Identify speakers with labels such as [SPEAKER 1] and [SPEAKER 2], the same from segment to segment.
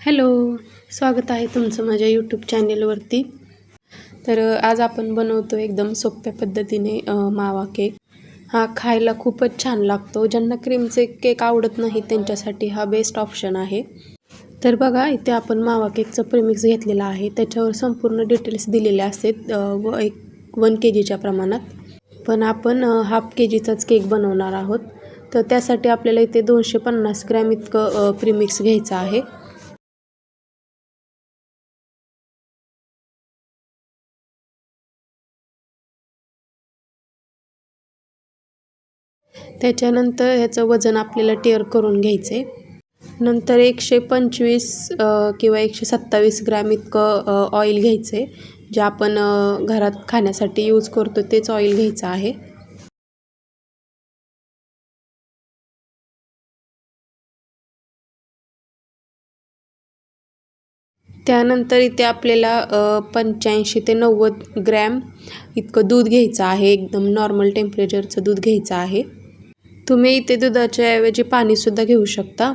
[SPEAKER 1] Hello स्वागत आहे तुमचं माझ्या यूट्यूब चॅनेलवरती तर आज आपण बनवतो एकदम सोप्या पद्धतीने मावा केक हा खायला खूपच छान लागतो. ज्यांना क्रीमचे केक आवडत नाही त्यांच्यासाठी हा बेस्ट ऑप्शन आहे. तर बघा इथे आपण मावा केकचं प्रेमिक्स घेतलेला आहे. त्याच्यावर संपूर्ण डिटेल्स दिलेले असतात व एक वन के जीच्या प्रमाणात. पण आपण हाफ के जीचाच केक बनवणार आहोत. तर त्यासाठी आपल्याला इथे दोनशे पन्नास ग्रॅम इतकं प्रिमिक्स घ्यायचं आहे. त्याच्यानंतर ह्याचं वजन आपल्याला टेअर करून घ्यायचं आहे नंतर एकशे पंचवीस किंवा एकशे सत्तावीस ग्रॅम इतकं ऑइल घ्यायचं आहे जे आपण घरात खाण्यासाठी यूज करतो तेच ऑइल घ्यायचं आहे. त्यानंतर इथे आपल्याला पंच्याऐंशी ते नव्वद ग्रॅम इतकं दूध घ्यायचं आहे. एकदम नॉर्मल टेम्परेचरचं दूध घ्यायचं आहे. तुम्ही इथे दुधाच्या ऐवजी पाणीसुद्धा घेऊ शकता.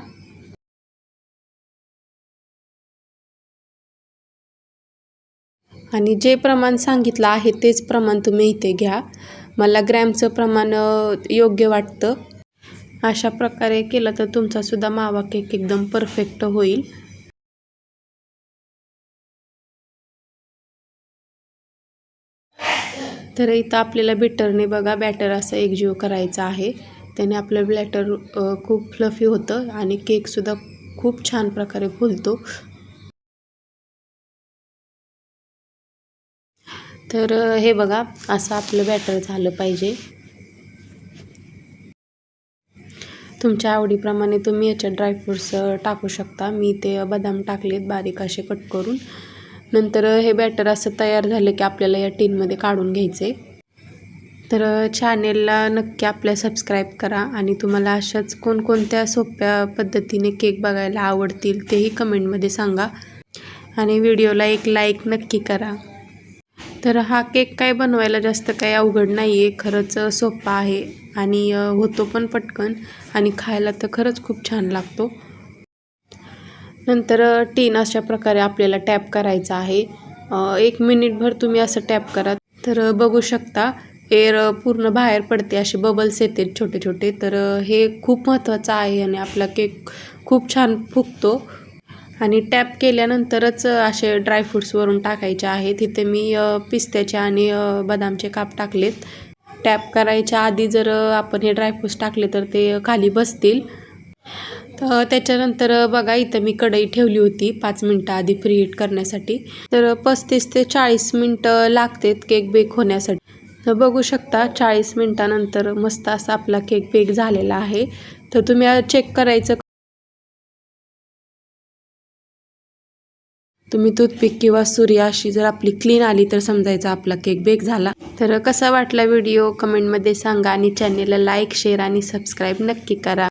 [SPEAKER 1] आणि जे प्रमाण सांगितलं आहे तेच प्रमाण तुम्ही इथे घ्या. मला ग्रॅमचं प्रमाण योग्य वाटतं. अशा प्रकारे केलं तर तुमचासुद्धा मावा केक एकदम परफेक्ट होईल. तर इथं आपल्याला बिटरने बघा बॅटर असं एकजीव करायचं आहे. त्याने आपलं ब्लॅटर खूप फ्लफी होतं आणि केकसुद्धा खूप छान प्रकारे फुलतो. तर हे बघा असं आपलं बॅटर झालं पाहिजे. तुमच्या आवडीप्रमाणे तुम्ही याच्यात ड्रायफ्रूट्स टाकू शकता. मी ते बदाम टाकलेत बारीक असे कट करून. नंतर हे बॅटर असं तयार झालं की आपल्याला या टीनमध्ये काढून घ्यायचं आहे तर चॅनेलला नक्की आपल्या सबस्क्राईब करा आणि तुम्हाला अशाच कोणकोणत्या सोप्या पद्धतीने केक बघायला आवडतील तेही कमेंटमध्ये सांगा. आणि व्हिडिओला एक लाईक नक्की करा. तर हा केक काय बनवायला जास्त काही अवघड नाही आहे खरंच सोपा आहे आणि होतो पण पटकन आणि खायला तर खरंच खूप छान लागतो. नंतर टीन अशा प्रकारे आपल्याला टॅप करायचा आहे. एक मिनिटभर तुम्ही असं टॅप करा. तर बघू शकता एअर पूर्ण बाहेर पडते असे बबल्स येतात छोटे छोटे. तर हे खूप महत्त्वाचं आहे आणि आपला केक खूप छान फुगतो. आणि टॅप केल्यानंतरच असे ड्रायफ्रूट्सवरून टाकायचे आहेत. तिथे मी पिस्त्याचे आणि बदामचे काप टाकलेत. टॅप करायच्या आधी जर आपण हे ड्रायफ्रूट्स टाकले तर ते खाली बसतील. तर त्याच्यानंतर बघा इथं मी कढई ठेवली होती पाच मिनटं आधी प्रीहीट करण्यासाठी. तर पस्तीस ते चाळीस मिनटं लागतात केक बेक होण्यासाठी. तर बघू शकता चाळीस मिनटानंतर मस्त असा आपला केक बेक झालेला आहे. तर तुम्ही चेक करायचं तुम्ही टूथपिक किंवा सुरी अशी जर आपली क्लीन आली तर समजायचा आपला केक बेक झाला. तर कसा वाटला व्हिडिओ कमेंटमध्ये सांगा आणि चॅनेलला लाईक शेअर आणि सबस्क्राईब नक्की करा.